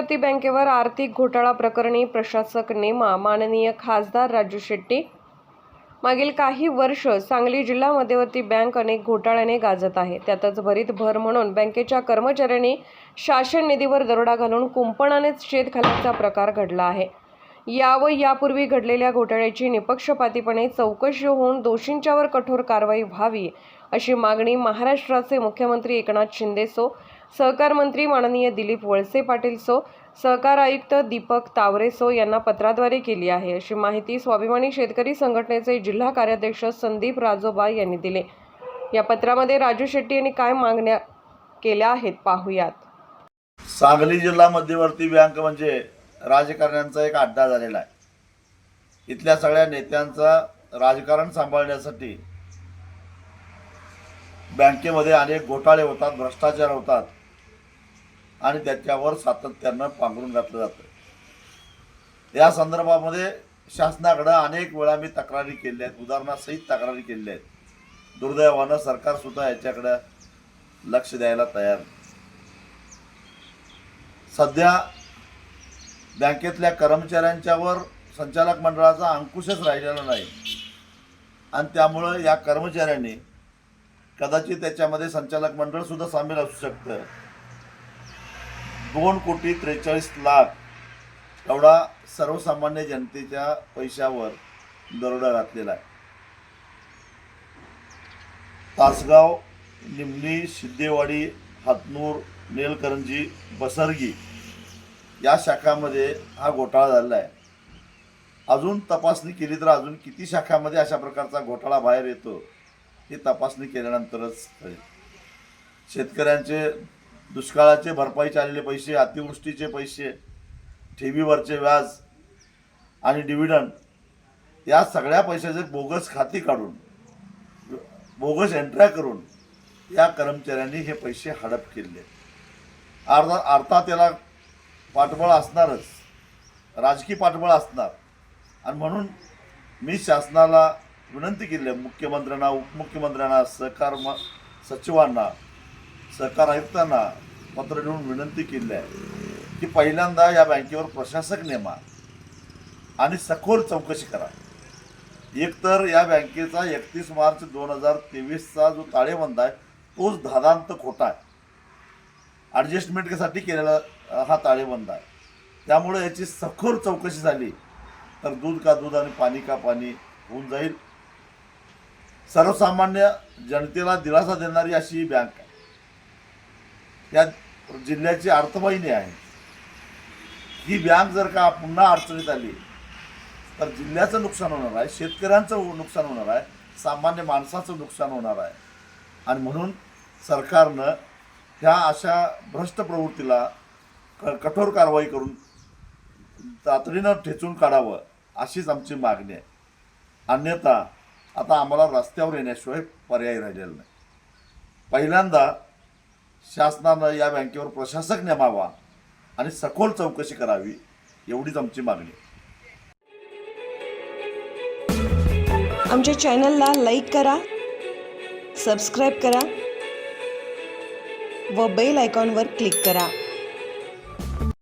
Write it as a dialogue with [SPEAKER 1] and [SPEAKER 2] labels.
[SPEAKER 1] मध्यवर्ती बँकेवर आर्थिक घोटाळा प्रकरणी प्रशासक नेमा माननीय खासदार राजू शेट्टी मागील काही वर्ष सांगली जिल्हा मध्यवर्ती बँक अनेक घोटाळ्याने गाजत आहे. त्यातच भरीत भर म्हणून बँकेच्या कर्मचाऱ्यांनी शासन निधीवर दरोडा घालून कुंपणानेच शेत खाल्याचा प्रकार घडला आहे. या व यापूर्वी घडलेल्या घोटाळ्याची निपक्षपातीपणे चौकशी होऊन दोषींच्यावर कठोर कारवाई व्हावी अशी मागणी महाराष्ट्राचे मुख्यमंत्री एकनाथ शिंदेसो सहकार मंत्री माननीय दिलीप वळसे पाटील सो सहकार आयुक्त दीपक तावरे सो यांना पत्राद्वारे केली आहे. अशी माहिती स्वाभिमानी शेतकरी संघटनेचे जिल्हा कार्याध्यक्ष संदीप राजोबा यांनी दिले. या पत्रामध्ये राजू शेट्टी यांनी काय मागण्या केल्या आहेत पाहूयात.
[SPEAKER 2] सांगली जिल्हा मध्यवर्ती बँक म्हणजे राजकारण्यांचा एक अड्डा झालेला आहे. इथल्या सगळ्या नेत्यांचा राजकारण सांभाळण्यासाठी बँकेमध्ये अनेक घोटाळे होतात भ्रष्टाचार होतात. आणि त्याच्यावर सातत्यानं पांघरून घातलं जातं. या संदर्भामध्ये शासनाकडं अनेक वेळा मी तक्रारी केल्या आहेत उदाहरणासहित तक्रारी केल्या आहेत. दुर्दैवानं सरकारसुद्धा याच्याकडं लक्ष द्यायला तयार सध्या बँकेतल्या कर्मचाऱ्यांच्यावर संचालक मंडळाचा अंकुशच राहिलेला नाही. आणि त्यामुळं या कर्मचाऱ्यांनी कदाचित त्याच्यामध्ये संचालक मंडळ सुद्धा सामील असू शकतं. दोन कोटी त्रेचाळीस लाख एवढा सर्वसामान्य जनतेच्या पैशावर दरोडा घातलेला आहे. तासगाव निमणी सिद्धेवाडी हातनूर नेलकरंजी बसरगी या शाखामध्ये हा घोटाळा झालेला आहे. अजून तपासणी केली तर अजून किती शाखामध्ये अशा प्रकारचा घोटाळा बाहेर येतो हे तपासणी केल्यानंतरच कळेल. शेतकऱ्यांचे दुष्काळाचे भरपाईचे आलेले पैसे अतिवृष्टीचे पैसे ठेवीवरचे व्याज आणि डिव्हिडंड या सगळ्या पैशाचे बोगस खाती काढून बोगस एंट्र्या करून या कर्मचाऱ्यांनी हे पैसे हडप केले. अर्धा अर्थात त्याला पाठबळ असणारच राजकीय पाठबळ असणार. आणि म्हणून मी शासनाला विनंती केली आहे मुख्यमंत्र्यांना उपमुख्यमंत्र्यांना सहकार म सचिवांना सहकार आयुक्तांना पत्र लिहून विनंती केली आहे की पहिल्यांदा या बँकेवर प्रशासक नेमा आणि सखोल चौकशी करा. एकतर या बँकेचा एकतीस मार्च दोन हजार तेवीसचा जो ताळेबंद आहे तोच धादांत खोटा आहे. ॲडजस्टमेंटसाठी केलेला हा ताळेबंद आहे. त्यामुळे याची सखोल चौकशी झाली तर दूध का दूध आणि पाणी का पाणी होऊन जाईल. सर्वसामान्य जनतेला दिलासा देणारी अशी ही बँक आहे. या जिल्ह्याची अर्थवाहिनी आहे. ही बँक जर का पुन्हा अडचणीत आली तर जिल्ह्याचं नुकसान होणार आहे शेतकऱ्यांचं नुकसान होणार आहे सामान्य माणसाचं नुकसान होणार आहे. आणि म्हणून सरकारनं ह्या अशा भ्रष्ट प्रवृत्तीला क कठोर कारवाई करून तातडीनं ठेचून काढावं अशीच आमची मागणी आहे. अन्यथा आता आम्हाला रस्त्यावर येण्याशिवाय पर्याय राहिलेला नाही. पहिल्यांदा शासनानं या बँकेवर प्रशासक नेमावा आणि सखोल चौकशी करावी एवढीच आमची मागणी.
[SPEAKER 3] आमच्या चॅनलला लाईक करा सबस्क्राईब करा व बेल आयकॉनवर क्लिक करा.